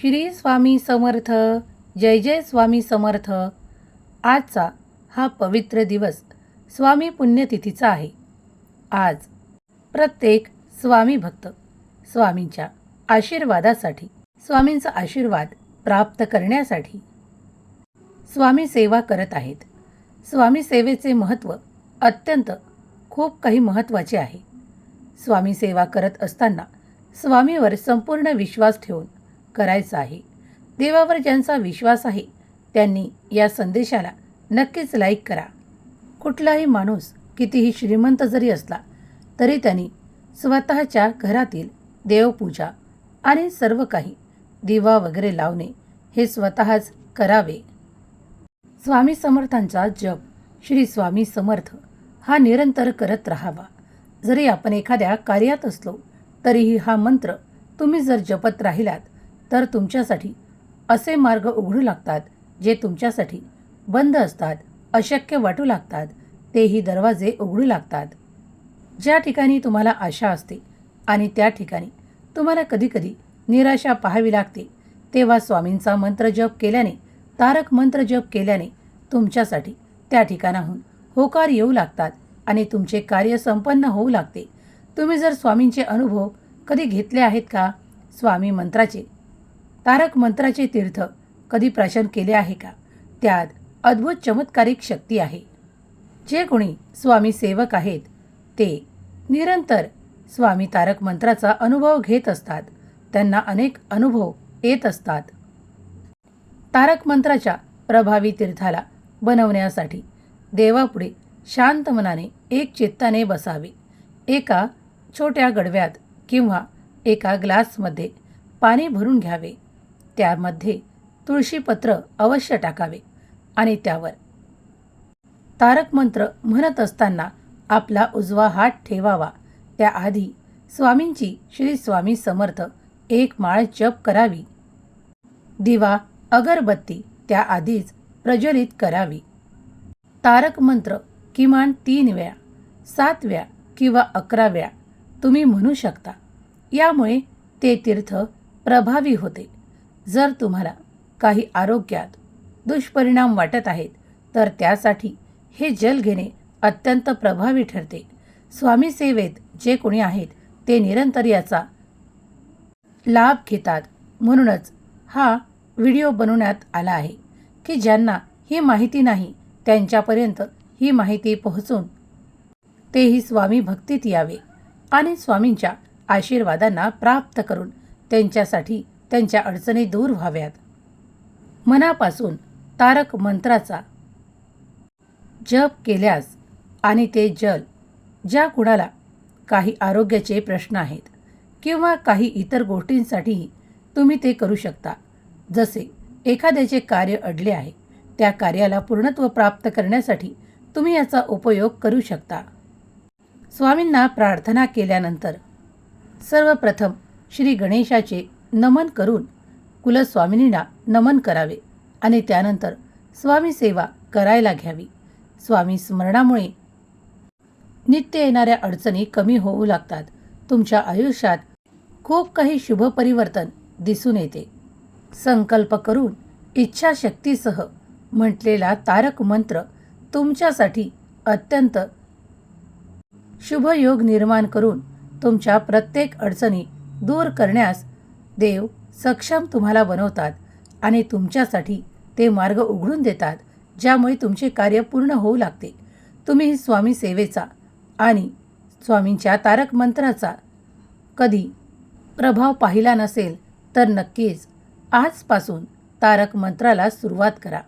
श्री स्वामी समर्थ जय जय स्वामी समर्थ. आजचा हा पवित्र दिवस स्वामी पुण्यतिथीचा आहे. आज प्रत्येक स्वामी भक्त स्वामींच्या आशीर्वादासाठी स्वामींचा आशीर्वाद प्राप्त करण्यासाठी स्वामी सेवा करत आहेत. स्वामी सेवेचे महत्त्व अत्यंत खूप काही महत्त्वाचे आहे. स्वामी सेवा करत असताना स्वामीवर संपूर्ण विश्वास ठेवून करायचा आहे. देवावर ज्यांचा विश्वास आहे त्यांनी या संदेशाला नक्कीच लाईक करा. कुठलाही माणूस कितीही श्रीमंत जरी असला तरी त्यांनी स्वतःच्या घरातील देवपूजा आणि सर्व काही दिवा वगैरे लावणे हे स्वतःच करावे. स्वामी समर्थांचा जप श्री स्वामी समर्थ हा निरंतर करत राहावा. जरी आपण एखाद्या कार्यात असलो तरीही हा मंत्र तुम्ही जर जपत राहिलात तर तुमच्यासाठी असे मार्ग उघडू लागतात जे तुमच्यासाठी बंद असतात अशक्य वाटू लागतात तेही दरवाजे उघडू लागतात. ज्या ठिकाणी तुम्हाला आशा असते आणि त्या ठिकाणी तुम्हाला कधीकधी निराशा पाहावी लागते तेव्हा स्वामींचा मंत्र जप केल्याने तारक मंत्र जप केल्याने तुमच्यासाठी त्या ठिकाणाहून होकार येऊ लागतात आणि तुमचे कार्य संपन्न होऊ लागते. तुम्ही जर स्वामींचे अनुभव कधी घेतले आहेत का? स्वामी मंत्राचे तारक मंत्राचे तीर्थ कधी प्राशन केले आहे का? त्यात अद्भुत चमत्कारिक शक्ती आहे. जे कोणी स्वामी सेवक आहेत ते निरंतर स्वामी तारक मंत्राचा अनुभव घेत असतात. त्यांना अनेक अनुभव येत असतात. तारक मंत्राच्या प्रभावी तीर्थाला बनवण्यासाठी देवापुढे शांत मनाने एक चित्ताने बसावे. एका छोट्या गडव्यात किंवा एका ग्लासमध्ये पाणी भरून घ्यावे. त्यामध्ये तुळशीपत्र अवश्य टाकावे आणि त्यावर तारक मंत्र म्हणत असताना आपला उजवा हात ठेवावा. त्याआधी स्वामींची श्री स्वामी समर्थ एक माळ जप करावी. दिवा अगरबत्ती त्याआधीच प्रज्वलित करावी. तारक मंत्र किमान तीन वेळा सात वेळा किंवा अकरा वेळा तुम्ही म्हणू शकता. यामुळे ते तीर्थ प्रभावी होते. जर तुम्हाला काही आरोग्यात दुष्परिणाम वाटत आहेत तर त्यासाठी हे जल घेणे अत्यंत प्रभावी ठरते. स्वामी सेवेत जे कोणी आहेत ते निरंतर याचा लाभ घेतात. म्हणूनच हा व्हिडिओ बनवण्यात आला आहे की ज्यांना ही माहिती नाही त्यांच्यापर्यंत ही माहिती पोहोचून तेही स्वामी भक्तीत यावे आणि स्वामींच्या आशीर्वादांना प्राप्त करून त्यांच्यासाठी त्यांच्या अडचणी दूर व्हाव्यात. मनापासून तारक मंत्राचा जप केल्यास आणि ते जल ज्या कुणाला काही आरोग्याचे प्रश्न आहेत किंवा काही इतर गोष्टींसाठीही तुम्ही ते करू शकता. जसे एखाद्याचे कार्य अडले आहे त्या कार्याला पूर्णत्व प्राप्त करण्यासाठी तुम्ही याचा उपयोग करू शकता. स्वामींना प्रार्थना केल्यानंतर सर्वप्रथम श्री गणेशाचे नमन करून कुलस्वामिनींना नमन करावे आणि त्यानंतर स्वामी सेवा करायला घ्यावी. स्वामी स्मरणामुळे नित्य येणाऱ्या अडचणी कमी होऊ लागतात. तुमच्या आयुष्यात खूप काही शुभ परिवर्तन दिसून येते. संकल्प करून इच्छाशक्तीसह म्हटलेला तारक मंत्र तुमच्यासाठी अत्यंत शुभयोग निर्माण करून तुमच्या प्रत्येक अडचणी दूर करण्यास देव सक्षम तुम्हाला बनवतात आणि तुमच्यासाठी ते मार्ग उघडून देतात ज्यामुळे तुमचे कार्य पूर्ण होऊ लागते. तुम्ही स्वामी सेवेचा आणि स्वामींच्या तारक मंत्राचा कधी प्रभाव पाहिला नसेल तर नक्कीच आजपासून तारक मंत्राला सुरुवात करा.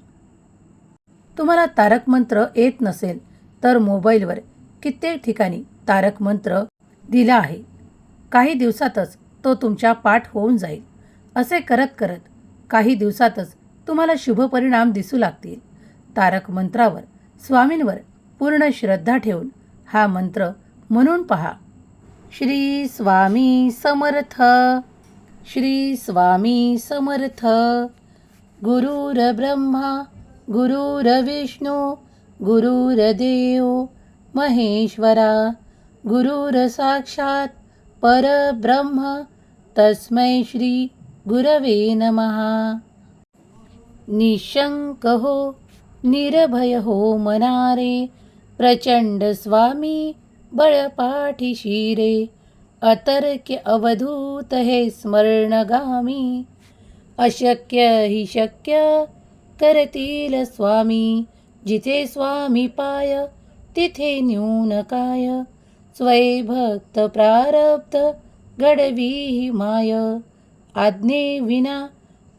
तुम्हाला तारक मंत्र येत नसेल तर मोबाईलवर कित्येक ठिकाणी तारक मंत्र दिला आहे. काही दिवसातच तो तुमच्या पाठ होऊन जाईल. असे करत करत काही दिवसातच तुम्हाला शुभ परिणाम दिसू लागतील. तारक मंत्रावर स्वामींवर पूर्ण श्रद्धा ठेवून हा मंत्र म्हणून पहा. श्री स्वामी समर्थ. श्री स्वामी समर्थ. गुरुर्ब्रह्मा गुरुर्विष्णू गुरुर्देव महेश्वरा गुरुर्साक्षात परब्रह्म. तस्मै श्री गुरवे नमः। निशंक हो निरभय हो मनारे प्रचंड स्वामी बळपाठीशिरे अतर्क्य अवधूत हे स्मरणगामी अशक्य हि शक्य करतील स्वामी जिथे स्वामी पाय तिथे न्यून काय भक्त प्रारब्ध घडवी ही माय. आज्ञे विना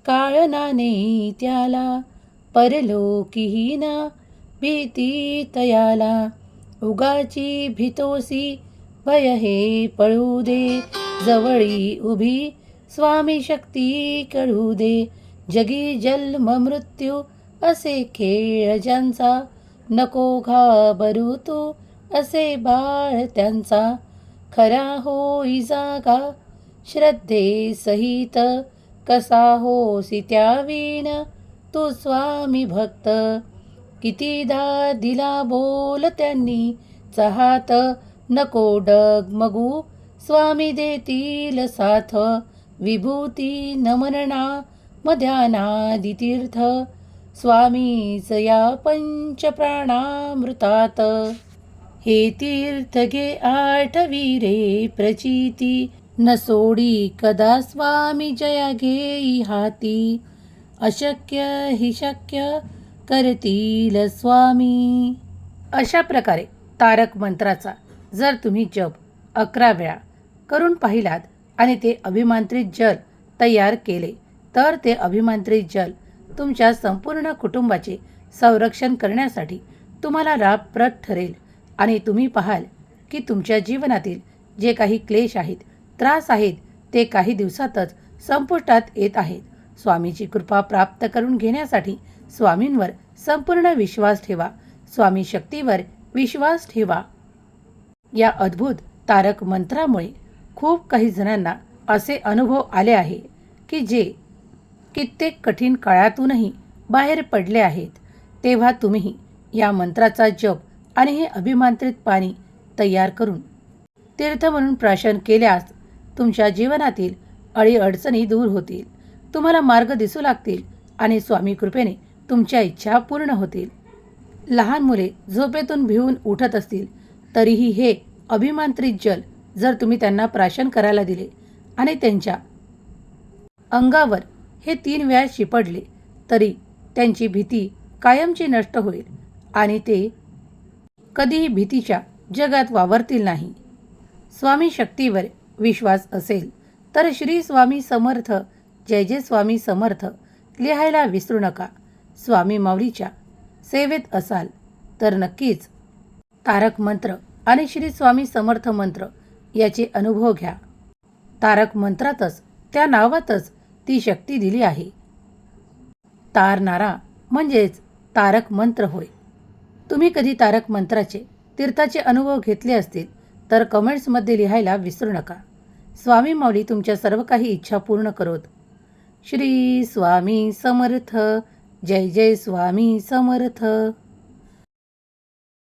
काळनाने त्याला परलोकीहीना भीती तयाला. उगाची भीतोसी भय हे पळू दे जवळी उभी स्वामी शक्ती कळू दे. जगी जन्म मृत्यू असे खेळ ज्यांचा नको घाबरू तू असे बाळ त्यांचा. खरा होई जागा श्रद्धे सहित कसा होसी त्यावीन तू स्वामी भक्त कितीदा दिला बोल त्यांनी? चाहत नको डगमगू स्वामी देतील साथ विभूती नमनना मध्यानादितीर्थ स्वामीच या पंचप्राणामृतात. हे तीर्थ घे आठवी रे प्रचिती. न सोडी कदा स्वामी जया घेई हाती. अशक्य हि शक्य करतील स्वामी. अशा प्रकारे तारक मंत्राचा जर तुम्ही जप अकरा वेळा करून पाहिलात आणि ते अभिमांत्रित जल तयार केले तर ते अभिमांत्रित जल तुमच्या संपूर्ण कुटुंबाचे संरक्षण करण्यासाठी तुम्हाला लाभप्रद ठरेल. आणि तुम्ही पाहाल की तुमच्या जीवनातील जे काही क्लेश आहेत त्रास आहेत ते काही दिवसातच संपुष्टात येत आहेत. स्वामीची कृपा प्राप्त करून घेण्यासाठी स्वामींवर संपूर्ण विश्वास ठेवा. स्वामी शक्तीवर विश्वास ठेवा. या अद्भुत तारक मंत्रामुळे खूप काही जणांना असे अनुभव आले आहे की जे कित्येक कठीण काळातूनही बाहेर पडले आहेत. तेव्हा तुम्ही या मंत्राचा जप आणि हे अभिमांत्रित पाणी तयार करून तीर्थ म्हणून प्राशन केल्यास तुमच्या जीवनातील अडीअडचणी दूर होतील. तुम्हाला मार्ग दिसू लागतील आणि स्वामी कृपेने तुमच्या इच्छा पूर्ण होतील. लहान मुले झोपेतून भिवून उठत असतील तरीही हे अभिमांत्रित जल जर तुम्ही त्यांना प्राशन करायला दिले आणि त्यांच्या अंगावर हे तीन वेळा शिपडले तरी त्यांची भीती कायमची नष्ट होईल आणि ते कधीही भीतीच्या जगात वावरतील नाही. स्वामी शक्तीवर विश्वास असेल तर श्री स्वामी समर्थ जय जय स्वामी समर्थ लिहायला विसरू नका. स्वामी माऊलीच्या सेवेत असाल तर नक्कीच तारक मंत्र आणि श्री स्वामी समर्थ मंत्र याचे अनुभव घ्या. तारक मंत्रातच त्या नावातच ती शक्ती दिली आहे. तारणारा म्हणजेच तारक मंत्र होय. तुम्ही कधी तारक मंत्राचे तीर्थाचे अनुभव घेतले असतील तर कमेंट्समध्ये लिहायला विसरू नका. स्वामी माऊली तुमच्या सर्व काही इच्छा पूर्ण करोत. श्री स्वामी समर्थ. जय जय स्वामी समर्थ.